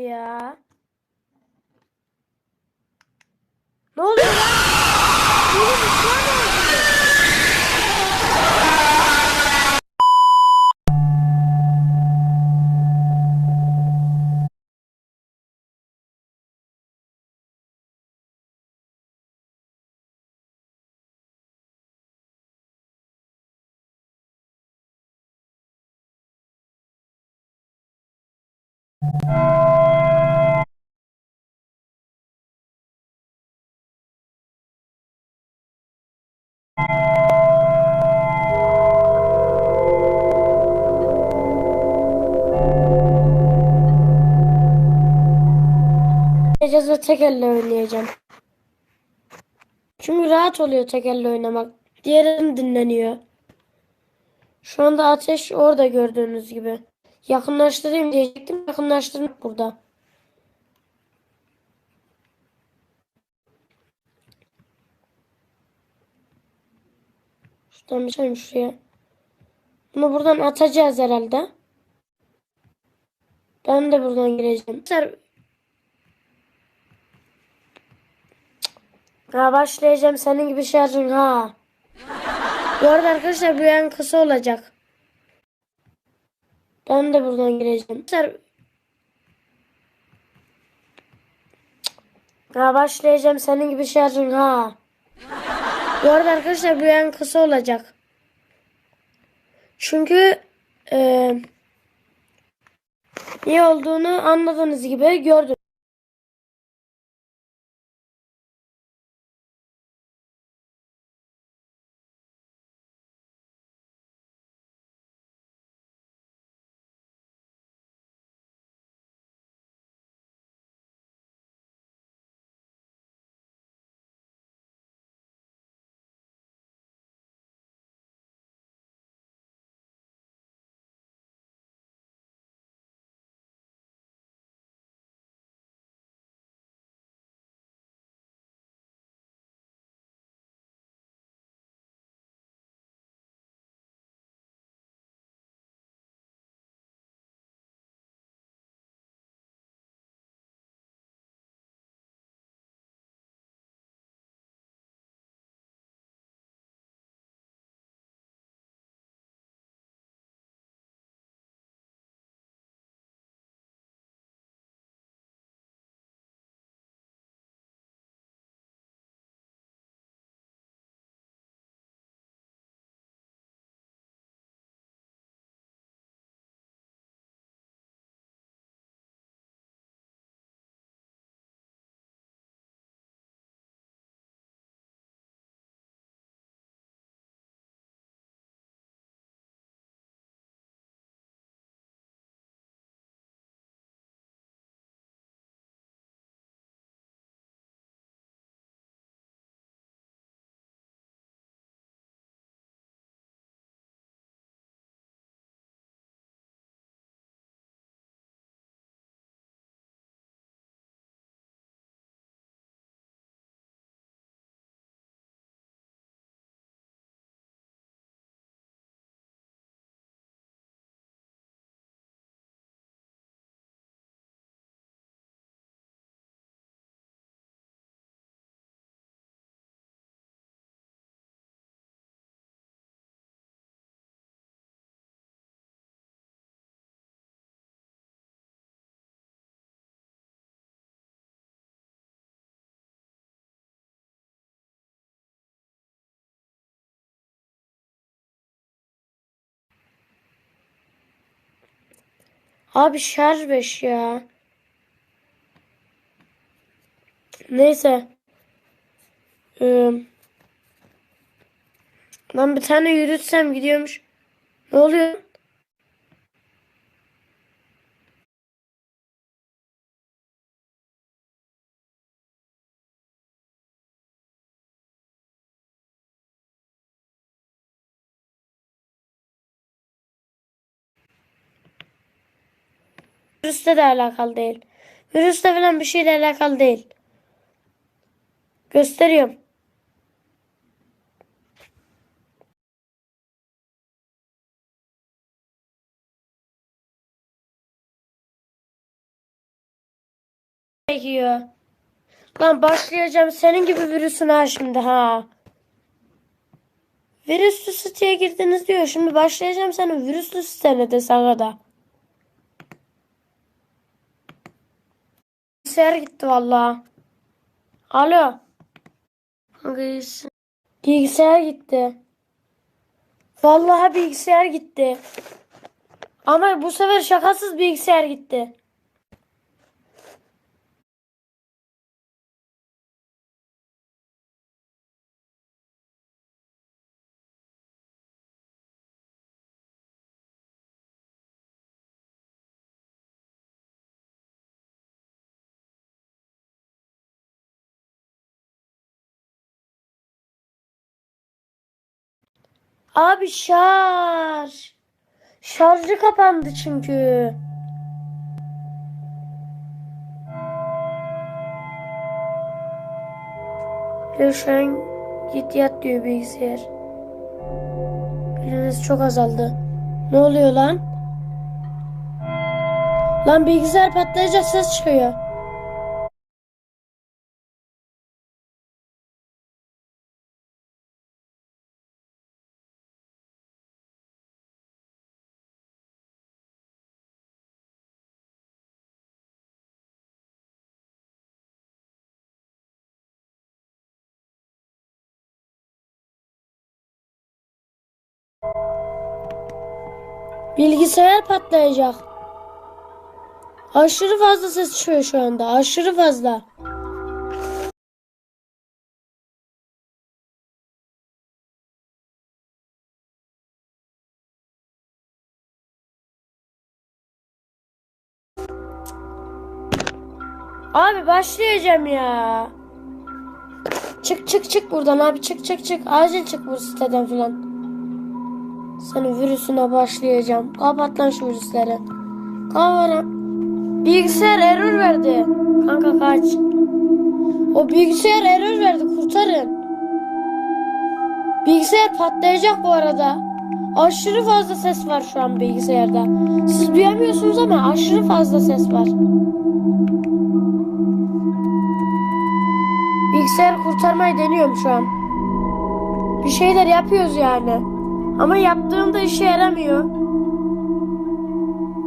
ya. Ne oluyor lan? Oğlum şu ve tek elle oynayacağım. Çünkü rahat oluyor tek elle oynamak. Diğerini dinleniyor. Şu anda ateş orada gördüğünüz gibi. Yakınlaştırayım diyecektim. Yakınlaştırmak burada. Şuradan bir şey şuraya. Bunu buradan atacağız herhalde. Ben de buradan gireceğim. Ha başlayacağım senin gibi şarjın ha. Bu arada arkadaşlar bu yan kısa olacak. Ben de buradan gireceğim. Arkadaşlar Ha başlayacağım senin gibi şarjın ha. Bu arada arkadaşlar bu yan kısa olacak. Çünkü e, niye olduğunu anladığınız gibi gördüm. Abi şarj 5 ya. Neyse. Ee, ben bir tane yürütsem gidiyormuş. Ne oluyor? Virüsle de alakalı değil. Virüsle falan bir şeyle alakalı değil. Gösteriyorum. gerekiyor. Lan başlayacağım senin gibi virüsün ha şimdi ha. Virüslü siteye girdiniz diyor. Şimdi başlayacağım senin virüslü sitene de sana da. Bilgisayar gitti valla. Alo. Hangisi? Bilgisayar gitti. Vallahi bilgisayar gitti. Ama bu sefer şakasız bilgisayar gitti. Abi şarj. Şarjı kapandı çünkü. An git yat diyor bilgisayar. Piliniz çok azaldı. Ne oluyor lan? Lan bilgisayar patlayacak ses çıkıyor. Bilgisayar patlayacak. Aşırı fazla ses çıkıyor şu anda. Aşırı fazla. Abi başlayacağım ya. Çık çık çık buradan abi çık çık çık. Acil çık bu siteden filan. Senin virüsüne başlayacağım. Kapat lan şu virüsleri. Kapat. Bilgisayar error verdi. Kanka kaç. O bilgisayar error verdi. Kurtarın. Bilgisayar patlayacak bu arada. Aşırı fazla ses var şu an bilgisayarda. Siz duyamıyorsunuz ama aşırı fazla ses var. Bilgisayarı kurtarmayı deniyorum şu an. Bir şeyler yapıyoruz yani. Ama yaptığımda işe yaramıyor.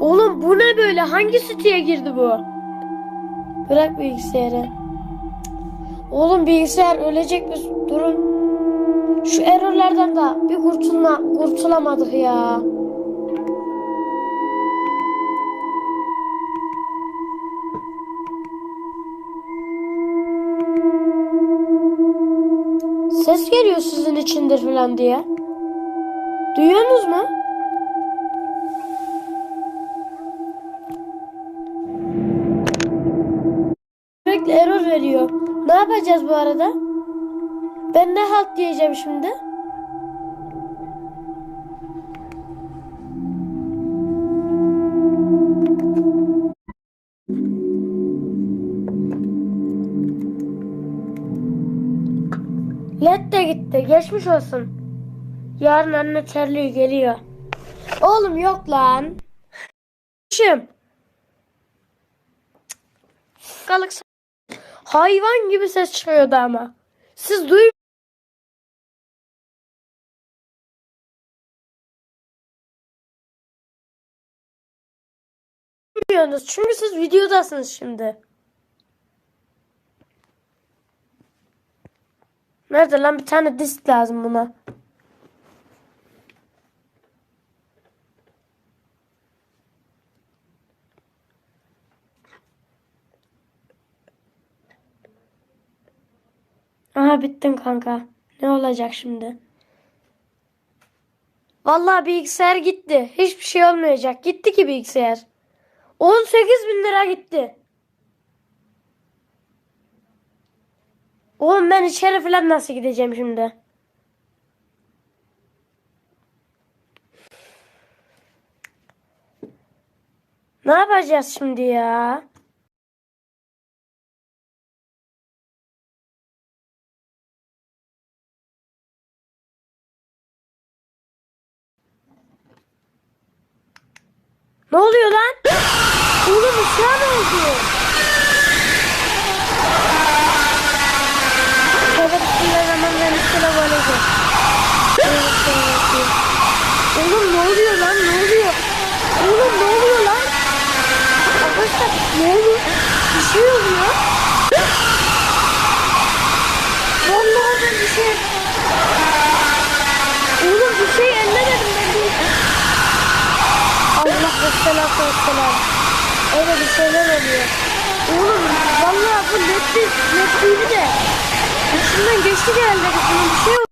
Oğlum bu ne böyle? Hangi siteye girdi bu? Bırak bilgisayarı. Oğlum bilgisayar ölecek mi? Durun. Şu errorlardan da bir kurtulma, kurtulamadık ya. Ses geliyor sizin içindir falan diye. Duyuyorsunuz mu? Sürekli error veriyor. Ne yapacağız bu arada? Ben ne halt diyeceğim şimdi? LED de gitti. Geçmiş olsun. Yarın anne terliği geliyor. Oğlum yok lan. Şım. Kalık hayvan gibi ses çıkıyordu ama. Siz duy Duymuyorsunuz çünkü siz videodasınız şimdi. Nerede lan bir tane disk lazım buna. Aha bittin kanka. Ne olacak şimdi? Vallahi bilgisayar gitti. Hiçbir şey olmayacak. Gitti ki bilgisayar. 18 bin lira gitti. Oğlum ben içeri falan nasıl gideceğim şimdi? Ne yapacağız şimdi ya? Ne oluyor lan? Oğlum ışığa ne oldu? oluyor lan ne oluyor? Oğlum ne oluyor lan? Arkadaşlar ne oluyor? Bir şey oluyor. Vallahi bir şey... Oğlum bir şey ellemedim ben değil. Allah vesselatü vesselam. Öyle bir şeyler oluyor. Oğlum vallahi bu net, net değildi de. İçinden geçti geldi. Bir şey